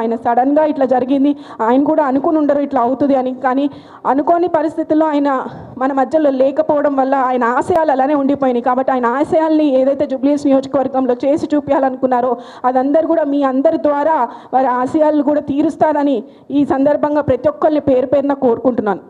ఆయన సడన్గా ఇట్లా జరిగింది. ఆయన కూడా అనుకుని ఉండరు ఇట్లా అవుతుంది అని. కానీ అనుకోని పరిస్థితుల్లో ఆయన మన మధ్యలో లేకపోవడం వల్ల ఆయన ఆశయాలు అలానే ఉండిపోయినాయి. కాబట్టి ఆయన ఆశయాల్ని ఏదైతే జూబ్లీస్ నియోజకవర్గంలో చేసి చూపించాలనుకున్నారో అదందరూ కూడా మీ అందరి ద్వారా వారి ఆశయాలు కూడా తీరుస్తారని ఈ సందర్భంగా ప్రతి ఒక్కరిని పేరు పేరున కోరుకుంటున్నాను.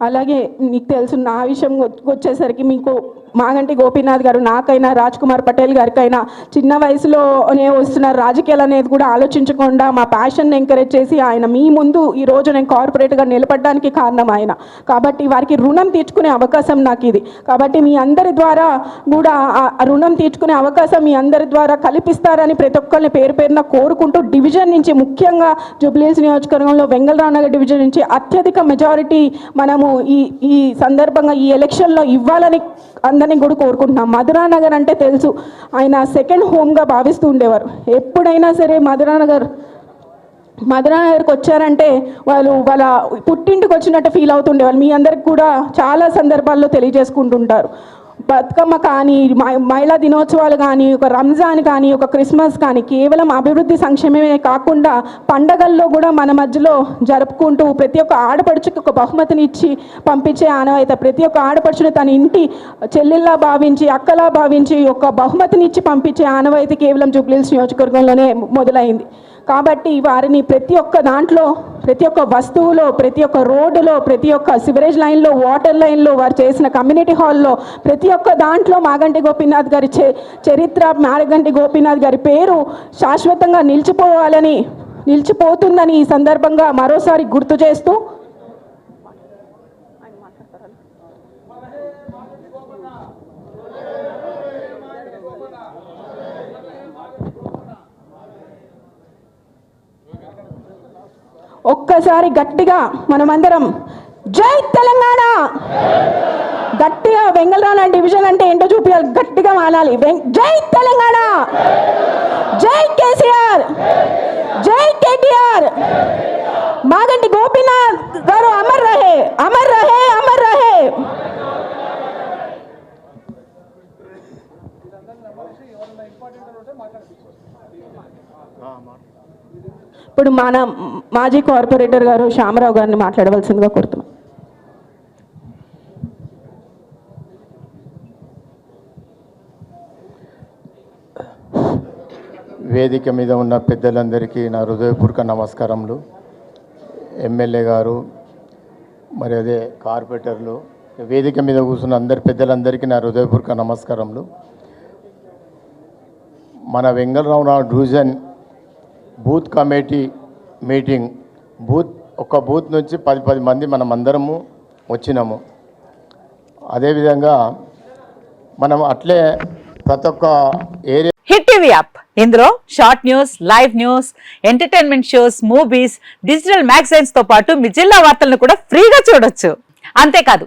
అలాగే మీకు తెలుసు నా విషయం వచ్చేసరికి మీకు మాగంటి గోపీనాథ్ గారు నాకైనా రాజ్ కుమార్ పటేల్ గారికైనా చిన్న వయసులోనే వస్తున్న రాజకీయాలు అనేది కూడా ఆలోచించకుండా మా ప్యాషన్ ఎంకరేజ్ చేసి ఆయన మీ ముందు ఈ రోజు నేను కార్పొరేట్గా నిలబడడానికి కారణం ఆయన. కాబట్టి వారికి రుణం తీర్చుకునే అవకాశం నాకు ఇది. కాబట్టి మీ అందరి ద్వారా కూడా రుణం తీర్చుకునే అవకాశం మీ అందరి ద్వారా కల్పిస్తారని ప్రతి ఒక్కరిని పేరు పేరున కోరుకుంటూ డివిజన్ నుంచి ముఖ్యంగా జూబ్లీహిల్స్ నియోజకవర్గంలో వెంగళరావునగర్ డివిజన్ నుంచి అత్యధిక మెజారిటీ మనము ఈ ఈ సందర్భంగా ఈ ఎలక్షన్లో ఇవ్వాలని అందరినీ కూడా కోరుకుంటున్నాం. మధురానగర్ అంటే తెలుసు. ఆయన సెకండ్ హోమ్గా భావిస్తూ ఉండేవారు. ఎప్పుడైనా సరే మధురానగర్ మధురానగర్కి వచ్చారంటే వాళ్ళు వాళ్ళ పుట్టింటికి వచ్చినట్టు ఫీల్ అవుతుండేవాళ్ళు. మీ అందరికి కూడా చాలా సందర్భాల్లో తెలియజేసుకుంటుంటారు. బతుకమ్మ కానీ మహిళా దినోత్సవాలు కానీ ఒక రంజాన్ కానీ ఒక క్రిస్మస్ కానీ కేవలం అభివృద్ధి సంక్షేమమే కాకుండా పండగల్లో కూడా మన మధ్యలో జరుపుకుంటూ ప్రతి ఒక్క ఆడపడుచుకి ఒక బహుమతిని ఇచ్చి పంపించే ఆనవాయిత. ప్రతి ఒక్క ఆడపడుచుని తన ఇంటి చెల్లెల్లా భావించి అక్కలా భావించి ఒక బహుమతిని ఇచ్చి పంపించే ఆనవాయితీ కేవలం జూబ్లీహిల్స్ నియోజకవర్గంలోనే మొదలైంది. కాబట్టి వారిని ప్రతి ఒక్క దాంట్లో ప్రతి ఒక్క వస్తువులో ప్రతి ఒక్క రోడ్డులో ప్రతి ఒక్క సివరేజ్ లైన్లో వాటర్ లైన్లో వారు చేసిన కమ్యూనిటీ హాల్లో ప్రతి ఒక్క దాంట్లో మాగంటి గోపీనాథ్ గారి చరిత్ర మాగంటి గోపీనాథ్ గారి పేరు శాశ్వతంగా నిలిచిపోవాలని నిలిచిపోతుందని ఈ సందర్భంగా మరోసారి గుర్తు చేస్తూ ఒక్కసారి గట్టిగా మనమందరం జై తెలంగాణ. గట్టిగా వెంగళరాణ డివిజన్ అంటే ఏంటో చూపించాలి గట్టిగా మానాలి. వెం- జై తెలంగాణ. జై కేసీఆర్. జై కేటీఆర్. మాగంటి గోపీనాథ్ గారు అమర్ రహే. అమర్ రహే అమర్ రహే. ఇప్పుడు మన మాజీ కార్పొరేటర్ గారు శ్యామరావు గారిని మాట్లాడవలసిందిగా కోరుతున్నాం. వేదిక మీద ఉన్న పెద్దలందరికీ నా హృదయపూర్వక నమస్కారములు. ఎమ్మెల్యే గారు మరి అదే కార్పొరేటర్లు వేదిక మీద కూర్చున్న అందరి పెద్దలందరికీ నా హృదయపూర్వక నమస్కారములు. మన Vengalrao division booth committee meeting. Booth ఒక బూత్ నుంచి పది పది మంది మనం అందరము వచ్చినాము. అదేవిధంగా మనం అట్లే ప్రతి ఒక్క ఏరియా హిట్ టీవీ యాప్. ఇందులో short news live news entertainment shows movies digital మ్యాగజైన్స్తో పాటు మీ జిల్లా వార్తలను కూడా ఫ్రీగా చూడొచ్చు. అంతేకాదు